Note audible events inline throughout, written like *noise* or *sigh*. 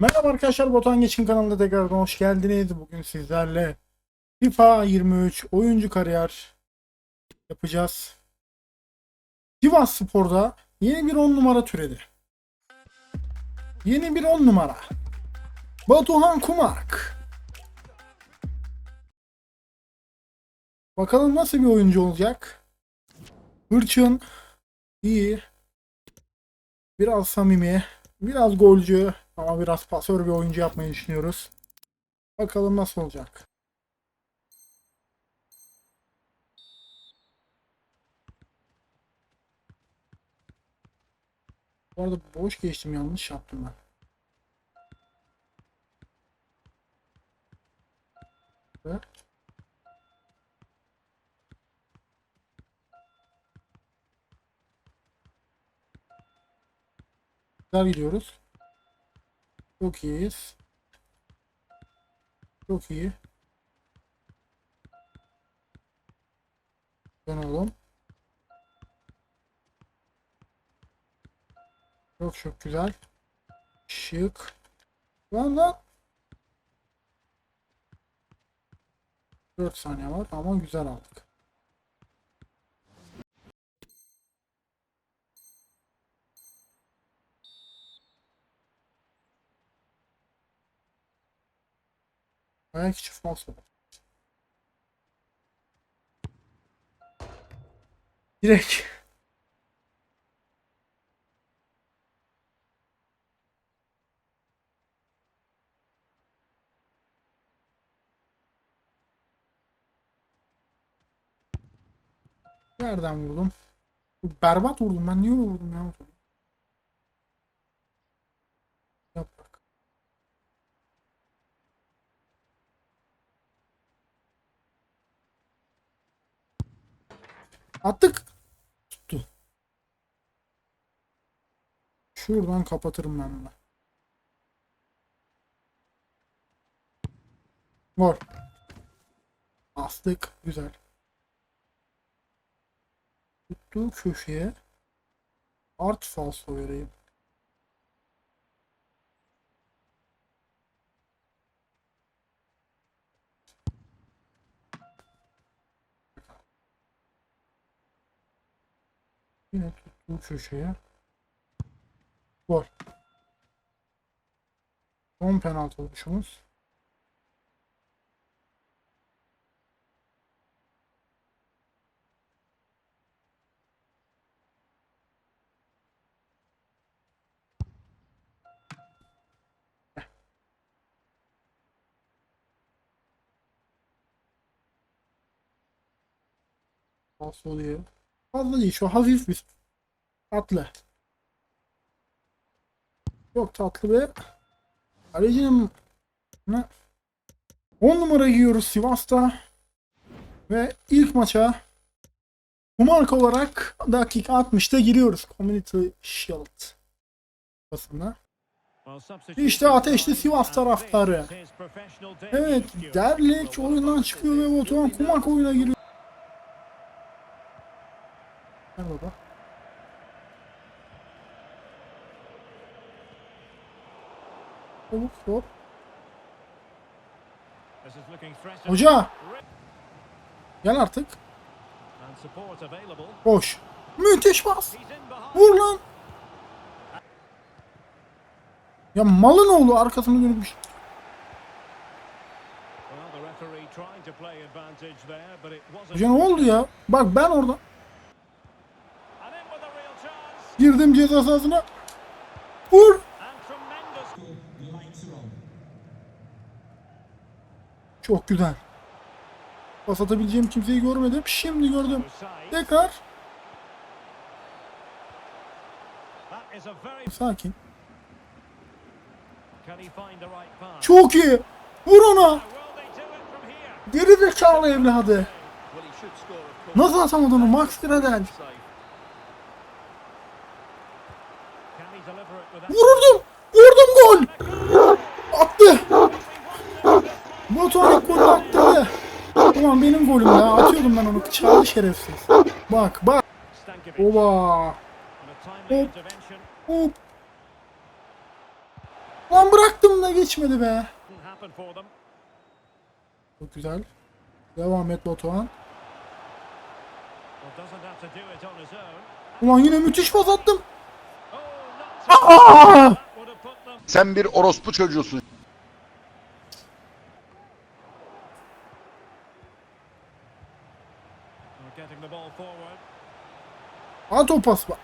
Merhaba arkadaşlar Botan Geçkin kanalına tekrardan hoş geldiniz. Bugün sizlerle FIFA 23 oyuncu kariyer yapacağız. Sivas Spor'da yeni bir 10 numara türedi. Yeni bir 10 numara. Batuhan Kumak. Bakalım nasıl bir oyuncu olacak. Hırçın, iyi, biraz samimi, biraz golcü ama biraz pasör bir oyuncu yapmayı düşünüyoruz. Bakalım nasıl olacak. Bu arada boş geçtim yanlış yaptım ben. Ve Güzel gidiyoruz. Çok iyiyiz. Çok iyi. Dön oğlum. Çok çok güzel. Şık. Lan lan. 4 saniye var ama güzel aldık. Ayak içi falso. Direkt. Nereden vurdum? Berbat vurdum ben. Niye vurdum ya? Attık. Tuttu. Şuradan kapatırım ben bunu. Gol. Astık. Güzel. Tuttu köşeye. Art falso vereyim. Yine tuttu köşeye. Gol. Son penaltı oluşumuz. Falso oluyor. Fazla değil şu hafif bir tatlı. Çok tatlı ve Kalecinin ne? 10 numara giyiyoruz Sivas'ta ve ilk maça bu marka olarak dakika 60'ta giriyoruz Community Shield basında. İşte ateşli Sivas taraftarı. Evet, Derlik oyundan çıkıyor ve Batuhan Kumak oyuna giriyor. Gel baba. Hop. Hoca gel artık. Boş. Müthiş pas. Vur lan. Ya malın oğlu arkasını dönmüş. Hoca ne oldu ya? Bak ben orada girdim ceza sahasına. Vur. Çok güzel. Pas atabileceğim kimseyi görmedim. Şimdi gördüm. Tekrar. Sakin. Çok iyi. Vur ona. Geri zekalı evladı. Nasıl atamadın onu? Max Gradel. Vurdum. Vurdum gol. Attı. İlk golü attı. Ulan benim golüm ya. Atıyordum ben onu. Çağlı şerefsiz. Bak bak. Oba. Hop. Hop. Lan bıraktım geçmedi be. Çok güzel. Devam et Batuhan. Ulan yine müthiş pas attım. Aa! Sen bir orospu çocuğusun. They're getting the ball forward. At o pas bak.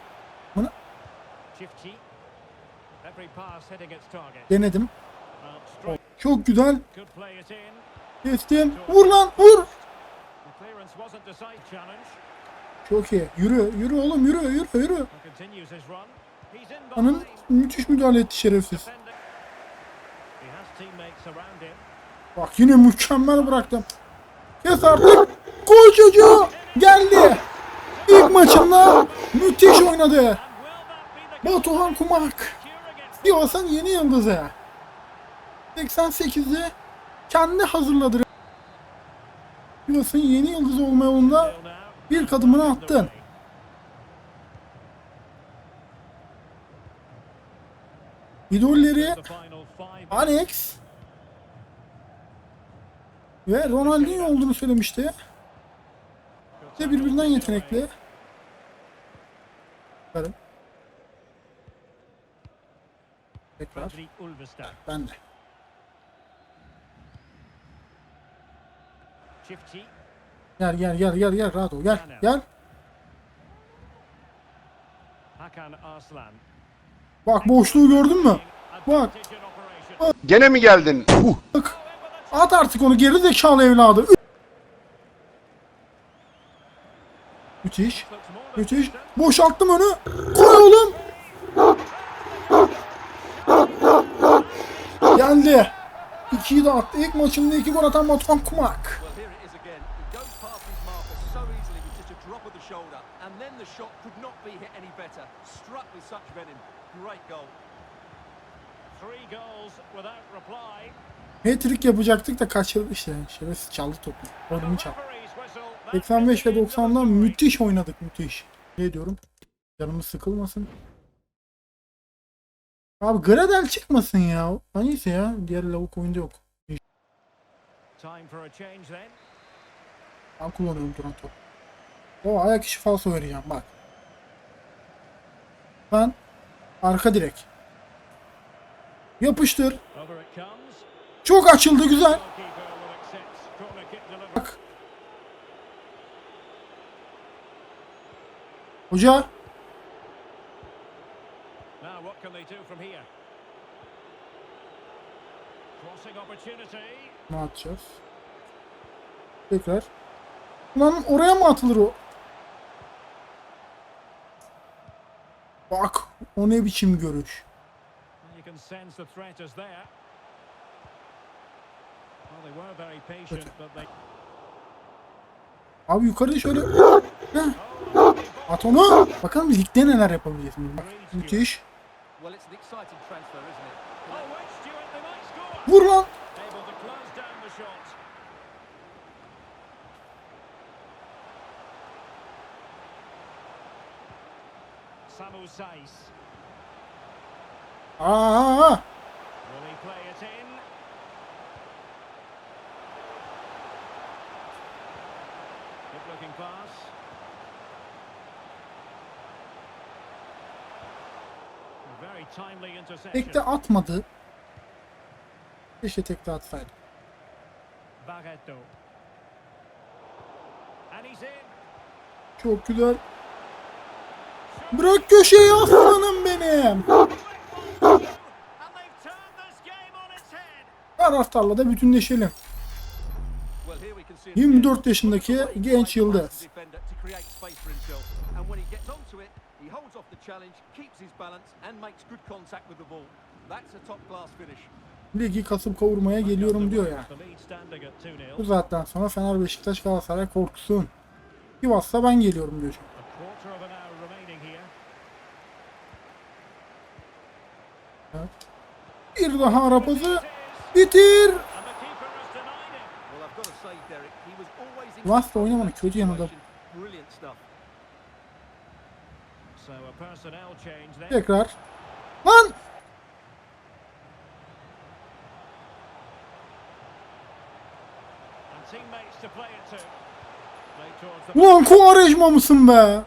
Target. Denedim. Çok güzel. Kestim. Vur lan vur. Çok iyi. Yürü. Yürü oğlum yürü yürü yürü. Anın müthiş müdahale etti şerefsiz. Bak yine mükemmel bıraktım. Kes artık. Çocuğu. Geldi. İlk maçında müthiş oynadı. Batuhan against Sivas'ın yeni yıldızı. 88'i kendi hazırladı. Sivas'ın yeni yıldızı olma yolunda bir kadımını attın. İdolleri. Alex ve Ronaldinho olduğunu söylemişti. İşte birbirinden yetenekli. Bakalım. Tekrar Fredrik Ulvestad. ben de. Gel gel gel gel gel rahat ol gel gel. Hakan Arslan. Bak boşluğu gördün mü? Bak. Gene mi geldin? Uh. bak. At artık onu geri zekalı evladı. Müthiş. Müthiş. Boşalttım onu. Koy oğlum. Geldi. İkiyi de attı. İlk maçında iki gol atan Batuhan Kumak. Hat-trick yapacaktık da kaçırdı işte. Şerefsiz çaldı topu. Oyunu çaldı. Referee's whistle. That 85 ve is the end of the 90'dan story. müthiş oynadık müthiş. Ne diyorum? Canımız sıkılmasın. Abi Gradel çıkmasın ya. Ha Neyse ya. Diğer lavuk oyunda yok. Ben kullanıyorum duran top. O ayak işi falso vereceğim bak. Ben arka direk. Yapıştır. Çok açıldı güzel. Opportunity. ne atacağız? Tekrar. Lan oraya mı atılır o? Bak o ne biçim görüş. They... Abi yukarı şöyle. *coughs* Heh. At onu. Bakalım ligde neler yapabileceğiz. Bak, müthiş. Well, it's an exciting transfer, tekte atmadı. Keşke tekte atsaydı. Barreto. And he's in. Çok güzel. Bırak köşeyi aslanım benim. Taraftarla da bütünleşelim. Well, here we can see 24 yaşındaki genç yıldız. Challenge, keeps his balance, and makes good contact with the ball. That's a top class finish. Ligi kasıp kavurmaya geliyorum diyor ya. The lead standing at 2-0. Bu zaten sonra Fener Beşiktaş Galatasaray korksun. Sivas'ta ben geliyorum diyor. Here. Bir daha is. bitir. And the keeper has Tekrar. Lan! Ulan Kuvarejma mısın be?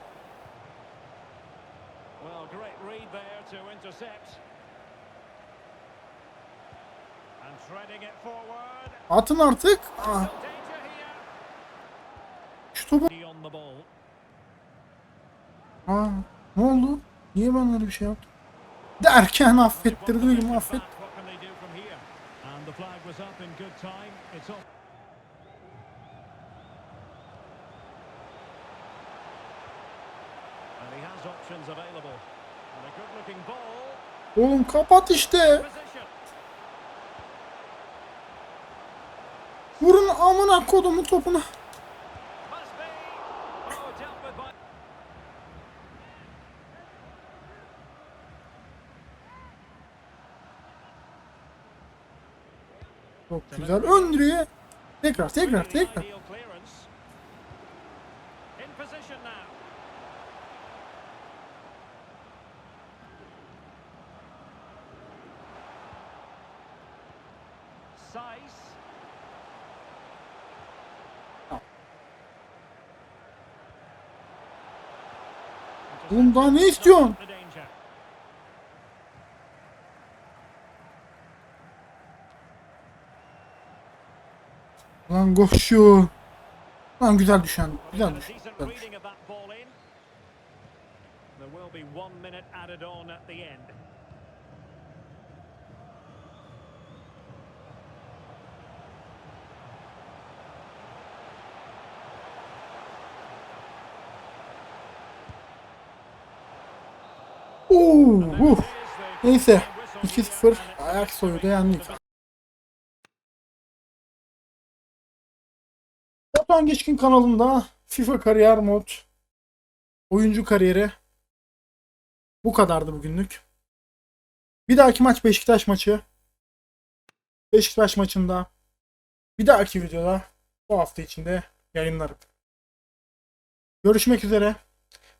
Atın artık. Ah. Niye ben öyle bir şey yaptım? Derken affettirdi beni affet. What can they do from here? And the flag was up in good time. It's off. And he has options available. And a good looking ball. Oğlum kapat işte. Position. Vurun amına kodumu topuna. Must be. Oh, dealt with by. Çok güzel. Ön direğe. Tekrar tekrar tekrar. daha ne istiyorsun? The danger. Lan koşuyor. Lan güzel düşen. Güzel düşen. Güzel düşen. Oo, uh. Neyse. whistle 2-0 here, and it's ayak soyuda yendik. Batuhan Geçkin kanalında FIFA kariyer mod oyuncu kariyeri bu kadardı bugünlük. Bir dahaki maç Beşiktaş maçı. Beşiktaş maçında bir dahaki videoda bu hafta içinde yayınlarım. Görüşmek üzere.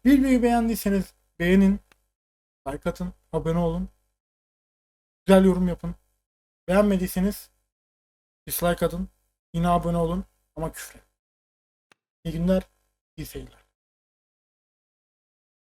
Videoyu beğendiyseniz beğenin, like atın, abone olun. Güzel yorum yapın. Beğenmediyseniz dislike atın. Yine abone olun ama küfür. İyi günler, iyi seyirler.